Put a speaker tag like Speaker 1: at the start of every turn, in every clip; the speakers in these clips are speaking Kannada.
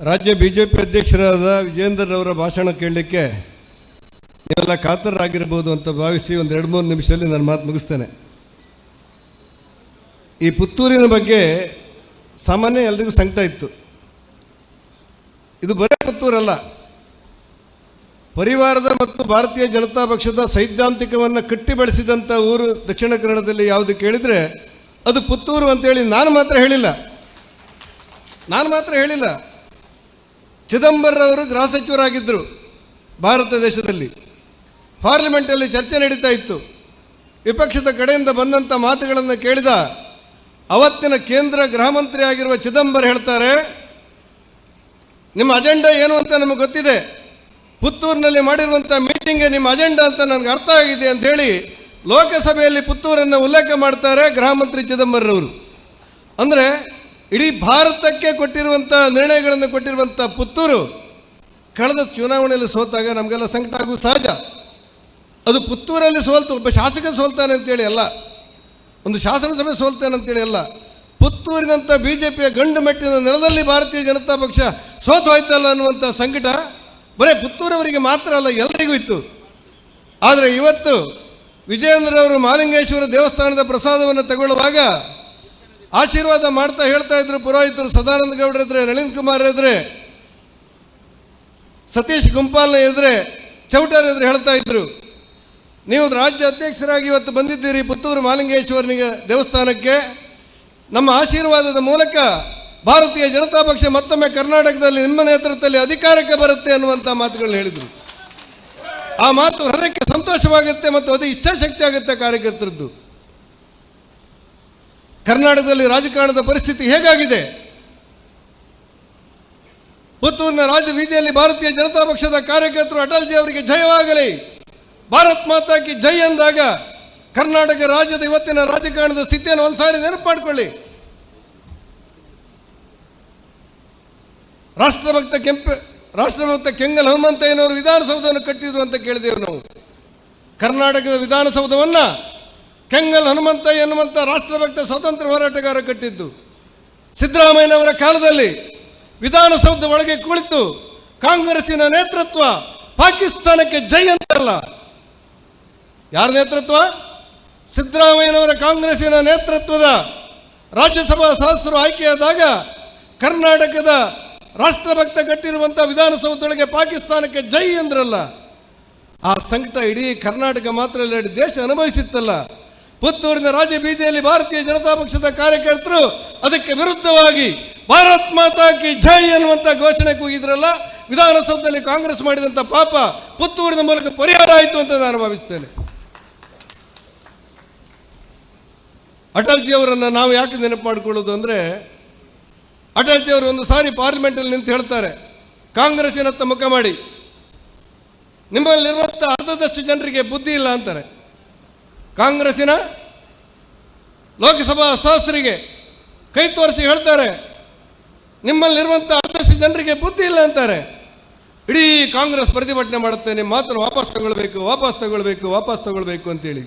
Speaker 1: ರಾಜ್ಯ ಬಿ ಜೆ ಪಿ ಅಧ್ಯಕ್ಷರಾದ ವಿಜೇಂದರ್ ಭಾಷಣ ಕೇಳಲಿಕ್ಕೆ ನೀವೆಲ್ಲ ಕಾತರರಾಗಿರ್ಬೋದು ಅಂತ ಭಾವಿಸಿ ಒಂದು ಎರಡು ಮೂರು ನಿಮಿಷದಲ್ಲಿ ನಾನು ಮಾತು ಮುಗಿಸ್ತೇನೆ. ಈ ಪುತ್ತೂರಿನ ಬಗ್ಗೆ ಸಾಮಾನ್ಯ ಎಲ್ರಿಗೂ ಸಂಕಟ ಇತ್ತು. ಇದು ಬರೇ ಪುತ್ತೂರಲ್ಲ. ಪರಿವಾರದ ಮತ್ತು ಭಾರತೀಯ ಜನತಾ ಪಕ್ಷದ ಸೈದ್ಧಾಂತಿಕವನ್ನು ಕಟ್ಟಿ ಬೆಳೆಸಿದಂಥ ಊರು ದಕ್ಷಿಣ ಕನ್ನಡದಲ್ಲಿ ಯಾವುದು ಕೇಳಿದರೆ ಅದು ಪುತ್ತೂರು ಅಂತೇಳಿ ನಾನು ಮಾತ್ರ ಹೇಳಿಲ್ಲ. ನಾನು ಮಾತ್ರ ಹೇಳಿಲ್ಲ. ಚಿದಂಬರವರು ಗೃಹ ಸಚಿವರಾಗಿದ್ದರು ಭಾರತ ದೇಶದಲ್ಲಿ. ಪಾರ್ಲಿಮೆಂಟಲ್ಲಿ ಚರ್ಚೆ ನಡೀತಾ ಇತ್ತು. ವಿಪಕ್ಷದ ಕಡೆಯಿಂದ ಬಂದಂಥ ಮಾತುಗಳನ್ನು ಕೇಳಿದ ಅವತ್ತಿನ ಕೇಂದ್ರ ಗೃಹ ಮಂತ್ರಿ ಆಗಿರುವ ಚಿದಂಬರ ಹೇಳ್ತಾರೆ, ನಿಮ್ಮ ಅಜೆಂಡಾ ಏನು ಅಂತ ನಮಗೆ ಗೊತ್ತಿದೆ. ಪುತ್ತೂರಿನಲ್ಲಿ ಮಾಡಿರುವಂಥ ಮೀಟಿಂಗ್ಗೆ ನಿಮ್ಮ ಅಜೆಂಡಾ ಅಂತ ನನಗೆ ಅರ್ಥ ಆಗಿದೆ ಅಂತ ಹೇಳಿ ಲೋಕಸಭೆಯಲ್ಲಿ ಪುತ್ತೂರನ್ನು ಉಲ್ಲೇಖ ಮಾಡ್ತಾರೆ ಗೃಹ ಮಂತ್ರಿ ಚಿದಂಬರರವರು. ಅಂದರೆ ಇಡೀ ಭಾರತಕ್ಕೆ ಕೊಟ್ಟಿರುವಂಥ ನಿರ್ಣಯಗಳನ್ನು ಕೊಟ್ಟಿರುವಂಥ ಪುತ್ತೂರು ಕಳೆದ ಚುನಾವಣೆಯಲ್ಲಿ ಸೋತಾಗ ನಮಗೆಲ್ಲ ಸಂಕಟ ಆಗುವುದು ಸಹಜ. ಅದು ಪುತ್ತೂರಲ್ಲಿ ಸೋಲ್ತು, ಒಬ್ಬ ಶಾಸಕ ಸೋಲ್ತಾನೆ ಅಂತೇಳಿ ಅಲ್ಲ. ಒಂದು ಶಾಸನಸಭೆ ಸೋಲ್ತಾನೆ ಅಂತೇಳಿ ಅಲ್ಲ. ಪುತ್ತೂರಿನಂಥ ಬಿ ಜೆ ಪಿಯ ಗಂಡು ಮೆಟ್ಟಿನ ನೆಲದಲ್ಲಿ ಭಾರತೀಯ ಜನತಾ ಪಕ್ಷ ಸೋತು ಹೋಯ್ತಲ್ಲ ಅನ್ನುವಂಥ ಸಂಕಟ ಬರೀ ಪುತ್ತೂರವರಿಗೆ ಮಾತ್ರ ಅಲ್ಲ ಎಲ್ಲರಿಗೂ ಇತ್ತು. ಆದರೆ ಇವತ್ತು ವಿಜಯೇಂದ್ರ ಅವರು ಮಾಲಿಂಗೇಶ್ವರ ದೇವಸ್ಥಾನದ ಪ್ರಸಾದವನ್ನು ತಗೊಳ್ಳುವಾಗ ಆಶೀರ್ವಾದ ಮಾಡ್ತಾ ಹೇಳ್ತಾ ಇದ್ರು ಪುರೋಹಿತರು ಸದಾನಂದ ಗೌಡ್ರ ಇದ್ರೆ ನಳಿನ್ ಕುಮಾರ್ ಇದ್ರೆ ಸತೀಶ್ ಗುಂಪಾಲ್ನ ಎದುರೆ ಚೌಟರ್ ಎದುರು ಹೇಳ್ತಾ ಇದ್ರು. ನೀವು ರಾಜ್ಯ ಅಧ್ಯಕ್ಷರಾಗಿ ಇವತ್ತು ಬಂದಿದ್ದೀರಿ ಪುತ್ತೂರು ಮಾಲಿಂಗೇಶ್ವರನಿಗೆ ದೇವಸ್ಥಾನಕ್ಕೆ. ನಮ್ಮ ಆಶೀರ್ವಾದದ ಮೂಲಕ ಭಾರತೀಯ ಜನತಾ ಪಕ್ಷ ಮತ್ತೊಮ್ಮೆ ಕರ್ನಾಟಕದಲ್ಲಿ ನಿಮ್ಮ ನೇತೃತ್ವದಲ್ಲಿ ಅಧಿಕಾರಕ್ಕೆ ಬರುತ್ತೆ ಅನ್ನುವಂಥ ಮಾತುಗಳು ಹೇಳಿದರು. ಆ ಮಾತು ಹೃದಯಕ್ಕೆ ಸಂತೋಷವಾಗುತ್ತೆ ಮತ್ತು ಅದು ಇಚ್ಛಾಶಕ್ತಿ ಆಗುತ್ತೆ ಕಾರ್ಯಕರ್ತರದ್ದು. ಕರ್ನಾಟಕದಲ್ಲಿ ರಾಜಕಾರಣದ ಪರಿಸ್ಥಿತಿ ಹೇಗಾಗಿದೆ? ಪುತ್ತೂರಿನ ರಾಜ್ಯ ಬೀದಿಯಲ್ಲಿ ಭಾರತೀಯ ಜನತಾ ಪಕ್ಷದ ಕಾರ್ಯಕರ್ತರು ಅಟಲ್ಜಿ ಅವರಿಗೆ ಜಯವಾಗಲಿ. ಭಾರತ್ ಮಾತಾಕಿ ಜೈ ಅಂದಾಗ ಕರ್ನಾಟಕ ರಾಜ್ಯದ ಇವತ್ತಿನ ರಾಜಕಾರಣದ ಸ್ಥಿತಿಯನ್ನು ಒಂದ್ಸಾರಿ ನೆನಪು ಮಾಡಿಕೊಳ್ಳಿ ರಾಷ್ಟ್ರಭಕ್ತ ಕೆಂಪ, ರಾಷ್ಟ್ರಭಕ್ತ ಕೆಂಗಲ್ ಹನುಮಂತಯ್ಯನವರು ವಿಧಾನಸೌಧವನ್ನು ಕಟ್ಟಿದ್ರು ಅಂತ ಕೇಳಿದೆವು ನಾವು. ಕರ್ನಾಟಕದ ವಿಧಾನಸೌಧವನ್ನು ಕೆಂಗಲ್ ಹನುಮಂತ ಎನ್ನುವಂಥ ರಾಷ್ಟ್ರಭಕ್ತ ಸ್ವತಂತ್ರ ಹೋರಾಟಗಾರ ಕಟ್ಟಿದ್ದು. ಸಿದ್ದರಾಮಯ್ಯನವರ ಕಾಲದಲ್ಲಿ ವಿಧಾನಸೌಧ ಒಳಗೆ ಕುಳಿತು ಕಾಂಗ್ರೆಸ್ಸಿನ ನೇತೃತ್ವ ಪಾಕಿಸ್ತಾನಕ್ಕೆ ಜೈ ಅಂತಲ್ಲ. ಯಾರ ನೇತೃತ್ವ? ಸಿದ್ದರಾಮಯ್ಯನವರ ಕಾಂಗ್ರೆಸ್ಸಿನ ನೇತೃತ್ವದ ರಾಜ್ಯಸಭಾ ಸದಸ್ಯರು ಆಯ್ಕೆಯಾದಾಗ ಕರ್ನಾಟಕದ ರಾಷ್ಟ್ರಭಕ್ತ ಕಟ್ಟಿರುವಂಥ ವಿಧಾನಸೌಧದೊಳಗೆ ಪಾಕಿಸ್ತಾನಕ್ಕೆ ಜೈ ಅಂದ್ರಲ್ಲ. ಆ ಸಂಕಟ ಇಡೀ ಕರ್ನಾಟಕ ಮಾತ್ರ ದೇಶ ಅನುಭವಿಸಿತ್ತಲ್ಲ. ಪುತ್ತೂರಿನ ರಾಜ್ಯ ಬೀದಿಯಲ್ಲಿ ಭಾರತೀಯ ಜನತಾ ಪಕ್ಷದ ಕಾರ್ಯಕರ್ತರು ಅದಕ್ಕೆ ವಿರುದ್ಧವಾಗಿ ಭಾರತ್ ಮಾತಾ ಕಿ ಜೈ ಅನ್ನುವಂಥ ಘೋಷಣೆ ಕೂಗಿದ್ರಲ್ಲ, ವಿಧಾನಸೌಧದಲ್ಲಿ ಕಾಂಗ್ರೆಸ್ ಮಾಡಿದಂಥ ಪಾಪ ಪುತ್ತೂರಿನ ಮೂಲಕ ಪರಿಹಾರ ಆಯಿತು ಅಂತ ನಾನು ಭಾವಿಸ್ತೇನೆ. ಅಟಲ್ಜಿ ಅವರನ್ನು ನಾವು ಯಾಕೆ ನೆನಪು ಮಾಡಿಕೊಳ್ಳೋದು ಅಂದರೆ, ಅಟಲ್ಜಿ ಅವರು ಒಂದು ಸಾರಿ ಪಾರ್ಲಿಮೆಂಟಲ್ಲಿ ನಿಂತು ಹೇಳ್ತಾರೆ ಕಾಂಗ್ರೆಸ್ಸಿನತ್ತ ಮುಖ ಮಾಡಿ ನಿಮ್ಮಲ್ಲಿರುವಂಥ ಅರ್ಧದಷ್ಟು ಜನರಿಗೆ ಬುದ್ಧಿ ಇಲ್ಲ ಅಂತಾರೆ. ಕಾಂಗ್ರೆಸ್ಸಿನ ಲೋಕಸಭಾ ಸದಸ್ಯರಿಗೆ ಕೈ ತೋರಿಸಿ ಹೇಳ್ತಾರೆ ನಿಮ್ಮಲ್ಲಿರುವಂಥ ಆದರ್ಶ ಜನರಿಗೆ ಬುದ್ಧಿ ಇಲ್ಲ ಅಂತಾರೆ. ಇಡೀ ಕಾಂಗ್ರೆಸ್ ಪ್ರತಿಭಟನೆ ಮಾಡುತ್ತೆ ನಿಮ್ಮ ಮಾತನ್ನು ವಾಪಸ್ ತಗೊಳ್ಬೇಕು ವಾಪಸ್ ತಗೊಳ್ಬೇಕು ವಾಪಸ್ ತಗೊಳ್ಬೇಕು ಅಂತೇಳಿ.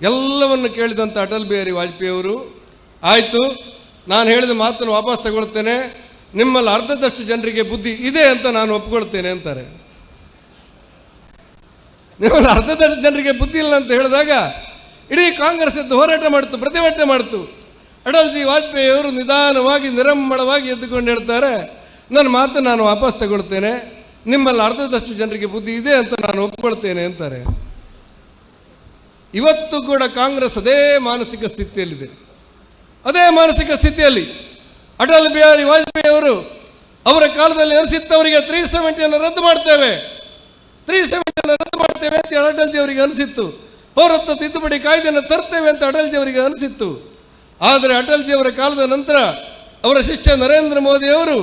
Speaker 1: ಎಲ್ಲವನ್ನು ಕೇಳಿದಂಥ ಅಟಲ್ ಬಿಹಾರಿ ವಾಜಪೇಯಿ ಅವರು, ಆಯಿತು, ನಾನು ಹೇಳಿದ ಮಾತನ್ನು ವಾಪಸ್ ತಗೊಳ್ತೇನೆ, ನಿಮ್ಮಲ್ಲಿ ಅರ್ಧದಷ್ಟು ಜನರಿಗೆ ಬುದ್ಧಿ ಇದೆ ಅಂತ ನಾನು ಒಪ್ಕೊಳ್ತೇನೆ ಅಂತಾರೆ. ನಿಮ್ಮಲ್ಲಿ ಅರ್ಧದಷ್ಟು ಜನರಿಗೆ ಬುದ್ಧಿ ಇಲ್ಲ ಅಂತ ಹೇಳಿದಾಗ ಇಡೀ ಕಾಂಗ್ರೆಸ್ ಎದ್ದು ಹೋರಾಟ ಮಾಡ್ತು, ಪ್ರತಿಭಟನೆ ಮಾಡ್ತು. ಅಟಲ್ಜಿ ವಾಜಪೇಯಿ ಅವರು ನಿಧಾನವಾಗಿ, ನಿರಂಬಳವಾಗಿ ಎದ್ದುಕೊಂಡು ಹೇಳ್ತಾರೆ, ನನ್ನ ಮಾತು ನಾನು ವಾಪಸ್ ತಗೊಳ್ತೇನೆ. ನಿಮ್ಮಲ್ಲಿ ಅರ್ಧದಷ್ಟು ಜನರಿಗೆ ಬುದ್ಧಿ ಇದೆ ಅಂತ ನಾನು ಒಪ್ಕೊಳ್ತೇನೆ, ಅಂತಾರೆ. ಇವತ್ತು ಕೂಡ ಕಾಂಗ್ರೆಸ್ ಅದೇ ಮಾನಸಿಕ ಸ್ಥಿತಿಯಲ್ಲಿದೆ. ಅದೇ ಮಾನಸಿಕ ಸ್ಥಿತಿಯಲ್ಲಿ ಅಟಲ್ ಬಿಹಾರಿ ವಾಜಪೇಯಿ ಅವರು ಅವರ ಕಾಲದಲ್ಲಿ ಅನಿಸಿತ್ತವರಿಗೆ ತ್ರೀ ಸೆವೆಂಟಿಯನ್ನು ರದ್ದು ಮಾಡ್ತೇವೆ. ತ್ರೀ ಸೆವೆಂಟಿಯನ್ನು ರದ್ದು ಮಾಡ್ತೇವೆ ಅಂತ ಅಟಲ್ಜಿ ಅವರಿಗೆ ಅನಿಸಿತ್ತು. ಪೌರತ್ವ ತಿದ್ದುಪಡಿ ಕಾಯ್ದೆಯನ್ನು ತರ್ತೇವೆ ಅಂತ ಅಟಲ್ಜಿ ಅವರಿಗೆ ಅನಿಸಿತ್ತು. ಆದರೆ ಅಟಲ್ಜಿ ಅವರ ಕಾಲದ ನಂತರ ಅವರ ಶಿಷ್ಯ ನರೇಂದ್ರ ಮೋದಿ ಅವರು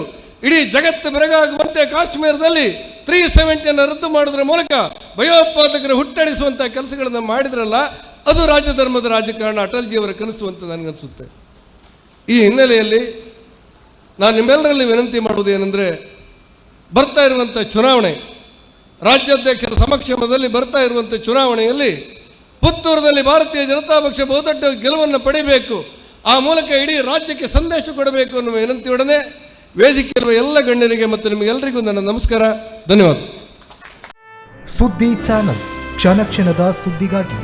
Speaker 1: ಇಡೀ ಜಗತ್ತು ಬೆರಗಾಗುವಂತೆ ಕಾಶ್ಮೀರದಲ್ಲಿ ತ್ರೀ ಸೆವೆಂಟಿಯನ್ನು ರದ್ದು ಮಾಡೋದ್ರ ಮೂಲಕ ಭಯೋತ್ಪಾದಕರು ಹುಟ್ಟಡಿಸುವಂಥ ಕೆಲಸಗಳನ್ನು ಮಾಡಿದ್ರಲ್ಲ, ಅದು ರಾಜಧರ್ಮದ ರಾಜಕಾರಣ ಅಟಲ್ಜಿ ಅವರ ಕನಸು ಅಂತ ನನಗನ್ಸುತ್ತೆ. ಈ ಹಿನ್ನೆಲೆಯಲ್ಲಿ ನಾನು ನಿಮ್ಮೆಲ್ಲರಲ್ಲಿ ವಿನಂತಿ ಮಾಡುವುದೇನೆಂದರೆ, ಬರ್ತಾ ಇರುವಂಥ ಚುನಾವಣೆ ರಾಜ್ಯಾಧ್ಯಕ್ಷರ ಸಮಕ್ಷಮದಲ್ಲಿ ಬರ್ತಾ ಇರುವಂಥ ಚುನಾವಣೆಯಲ್ಲಿ ಪುತ್ತೂರದಲ್ಲಿ ಭಾರತೀಯ ಜನತಾ ಪಕ್ಷ ಬಹುದೊಡ್ಡ ಗೆಲುವನ್ನು ಪಡಿಬೇಕು. ಆ ಮೂಲಕ ಇಡೀ ರಾಜ್ಯಕ್ಕೆ ಸಂದೇಶ ಕೊಡಬೇಕು ಅನ್ನುವ ವಿನಂತಿಯೊಡನೆ ವೇದಿಕೆ ಇರುವ ಎಲ್ಲ ಗಣ್ಯರಿಗೆ ಮತ್ತು ನಿಮಗೆಲ್ಲರಿಗೂ ನನ್ನ ನಮಸ್ಕಾರ, ಧನ್ಯವಾದ.
Speaker 2: ಸುದ್ದಿ ಚಾನಲ್ ಕ್ಷಣ ಕ್ಷಣದ ಸುದ್ದಿಗಾಗಿ